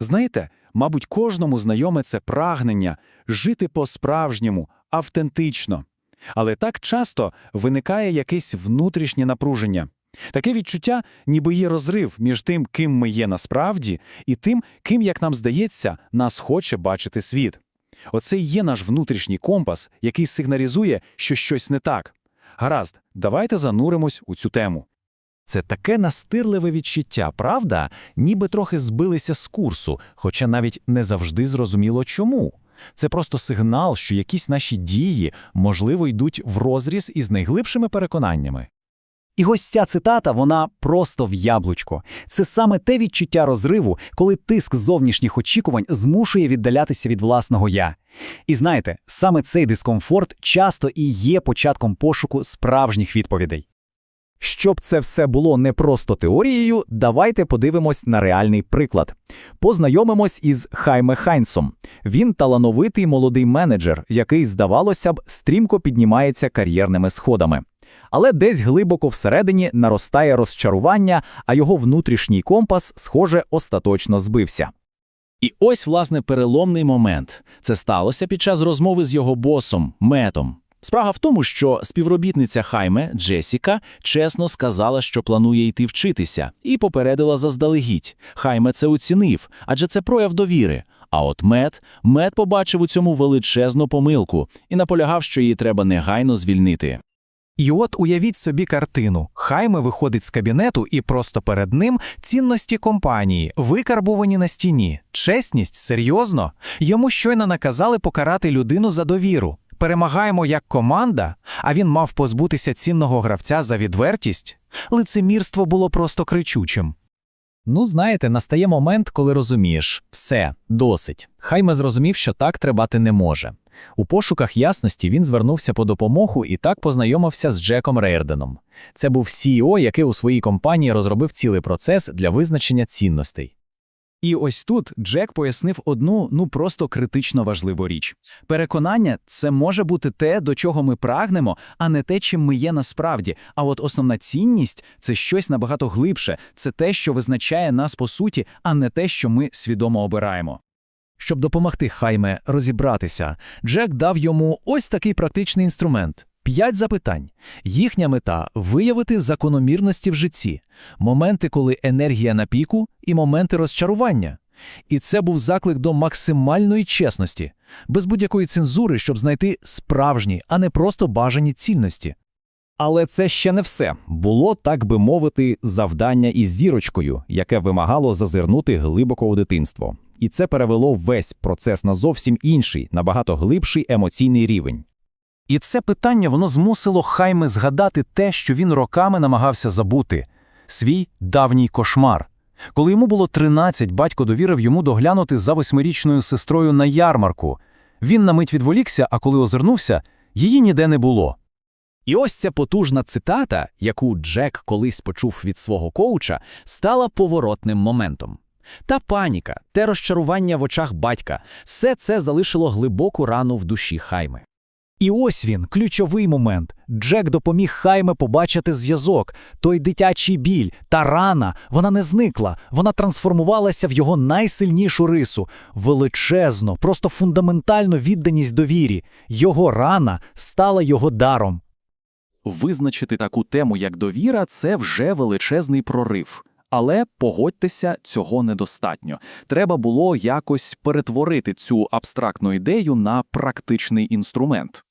Знаєте, мабуть, кожному знайоме це прагнення жити по-справжньому, автентично. Але так часто виникає якесь внутрішнє напруження. Таке відчуття, ніби є розрив між тим, ким ми є насправді, і тим, ким, як нам здається, нас хоче бачити світ. Оце і є наш внутрішній компас, який сигналізує, що щось не так. Гаразд, давайте зануримось у цю тему. Це таке настирливе відчуття, правда? Ніби трохи збилися з курсу, хоча навіть не завжди зрозуміло чому. Це просто сигнал, що якісь наші дії, можливо, йдуть в розріз із найглибшими переконаннями. І ось ця цитата, вона просто в яблучко. Це саме те відчуття розриву, коли тиск зовнішніх очікувань змушує віддалятися від власного я. І знаєте, саме цей дискомфорт часто і є початком пошуку справжніх відповідей. Щоб це все було не просто теорією, давайте подивимось на реальний приклад. Познайомимось із Хайме Хайнсом. Він талановитий молодий менеджер, який, здавалося б, стрімко піднімається кар'єрними сходами. Але десь глибоко всередині наростає розчарування, а його внутрішній компас, схоже, остаточно збився. І ось, власне, переломний момент. Це сталося під час розмови з його босом, метом. Справа в тому, що співробітниця Хайме, Джесіка, чесно сказала, що планує йти вчитися, і попередила заздалегідь. Хайме це оцінив, адже це прояв довіри. А от мед, мед побачив у цьому величезну помилку і наполягав, що її треба негайно звільнити. І от уявіть собі картину. Хайме виходить з кабінету, і просто перед ним цінності компанії, викарбувані на стіні. Чесність, серйозно? Йому щойно наказали покарати людину за довіру. Перемагаємо як команда, а він мав позбутися цінного гравця за відвертість. Лицемірство було просто кричучим. Ну, знаєте, настає момент, коли розумієш все, досить. Хайме зрозумів, що так тривати не може. У пошуках ясності він звернувся по допомогу і так познайомився з Джеком Рейрденом. Це був CEO, який у своїй компанії розробив цілий процес для визначення цінностей. І ось тут Джек пояснив одну, ну просто критично важливу річ. Переконання це може бути те, до чого ми прагнемо, а не те, чим ми є насправді. А от основна цінність це щось набагато глибше, це те, що визначає нас по суті, а не те, що ми свідомо обираємо. Щоб допомогти Хайме розібратися, Джек дав йому ось такий практичний інструмент. П'ять запитань. Їхня мета виявити закономірності в житті, моменти, коли енергія на піку, і моменти розчарування. І це був заклик до максимальної чесності, без будь-якої цензури, щоб знайти справжні, а не просто бажані цінності. Але це ще не все. Було, так би мовити, завдання із зірочкою, яке вимагало зазирнути глибоко у дитинство. І це перевело весь процес на зовсім інший, набагато глибший емоційний рівень. І це питання воно змусило Хайме згадати те, що він роками намагався забути свій давній кошмар. Коли йому було 13, батько довірив йому доглянути за восьмирічною сестрою на ярмарку. Він на мить відволікся, а коли озирнувся, її ніде не було. І ось ця потужна цитата, яку Джек колись почув від свого коуча, стала поворотним моментом. Та паніка, те розчарування в очах батька все це залишило глибоку рану в душі Хайми. І ось він, ключовий момент. Джек допоміг Хайме побачити зв'язок. Той дитячий біль, та рана, вона не зникла, вона трансформувалася в його найсильнішу рису, величезну, просто фундаментальну відданість довірі. Його рана стала його даром. Визначити таку тему, як довіра, це вже величезний прорив. Але погодьтеся, цього недостатньо. Треба було якось перетворити цю абстрактну ідею на практичний інструмент.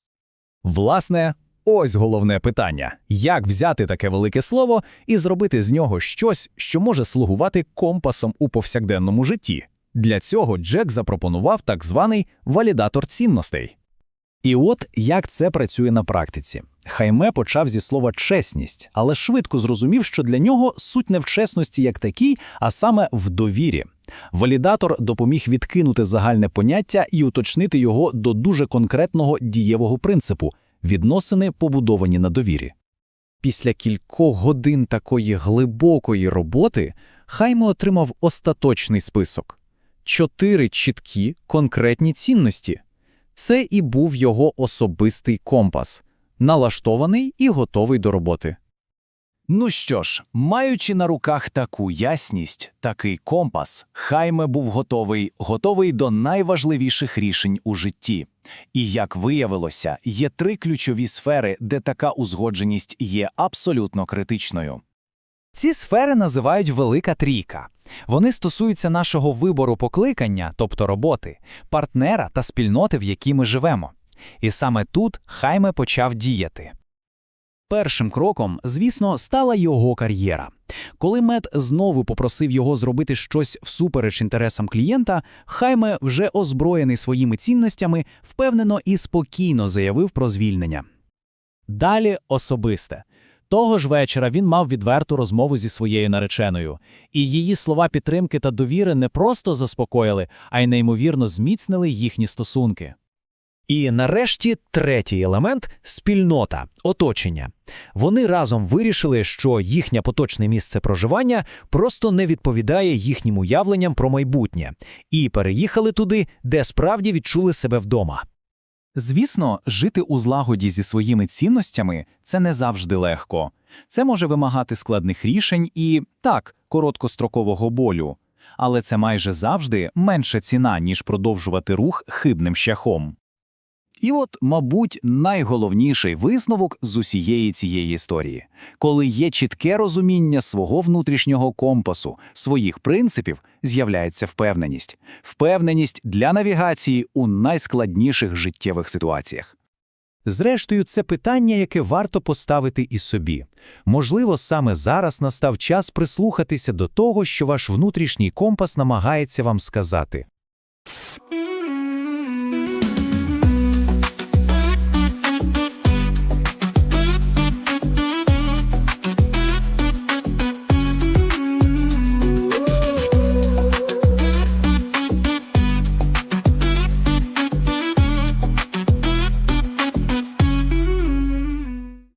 Власне, ось головне питання: як взяти таке велике слово і зробити з нього щось, що може слугувати компасом у повсякденному житті. Для цього Джек запропонував так званий валідатор цінностей. І от як це працює на практиці. Хайме почав зі слова чесність, але швидко зрозумів, що для нього суть не в чесності як такій, а саме в довірі. Валідатор допоміг відкинути загальне поняття і уточнити його до дуже конкретного дієвого принципу відносини, побудовані на довірі. Після кількох годин такої глибокої роботи Хайме отримав остаточний список чотири чіткі конкретні цінності. Це і був його особистий компас, налаштований і готовий до роботи. Ну що ж, маючи на руках таку ясність, такий компас, Хайме був готовий, готовий до найважливіших рішень у житті. І як виявилося, є три ключові сфери, де така узгодженість є абсолютно критичною. Ці сфери називають Велика Трійка. Вони стосуються нашого вибору покликання, тобто роботи, партнера та спільноти, в якій ми живемо. І саме тут Хайме почав діяти. Першим кроком, звісно, стала його кар'єра. Коли Мет знову попросив його зробити щось всупереч інтересам клієнта, Хайме, вже озброєний своїми цінностями, впевнено і спокійно заявив про звільнення. Далі особисте. Того ж вечора він мав відверту розмову зі своєю нареченою, і її слова підтримки та довіри не просто заспокоїли, а й неймовірно зміцнили їхні стосунки. І нарешті третій елемент спільнота, оточення. Вони разом вирішили, що їхнє поточне місце проживання просто не відповідає їхнім уявленням про майбутнє, і переїхали туди, де справді відчули себе вдома. Звісно, жити у злагоді зі своїми цінностями це не завжди легко. Це може вимагати складних рішень і, так, короткострокового болю. Але це майже завжди менша ціна, ніж продовжувати рух хибним шляхом. І от, мабуть, найголовніший висновок з усієї цієї історії. Коли є чітке розуміння свого внутрішнього компасу, своїх принципів, з'являється впевненість. Впевненість для навігації у найскладніших життєвих ситуаціях. Зрештою, це питання, яке варто поставити і собі. Можливо, саме зараз настав час прислухатися до того, що ваш внутрішній компас намагається вам сказати.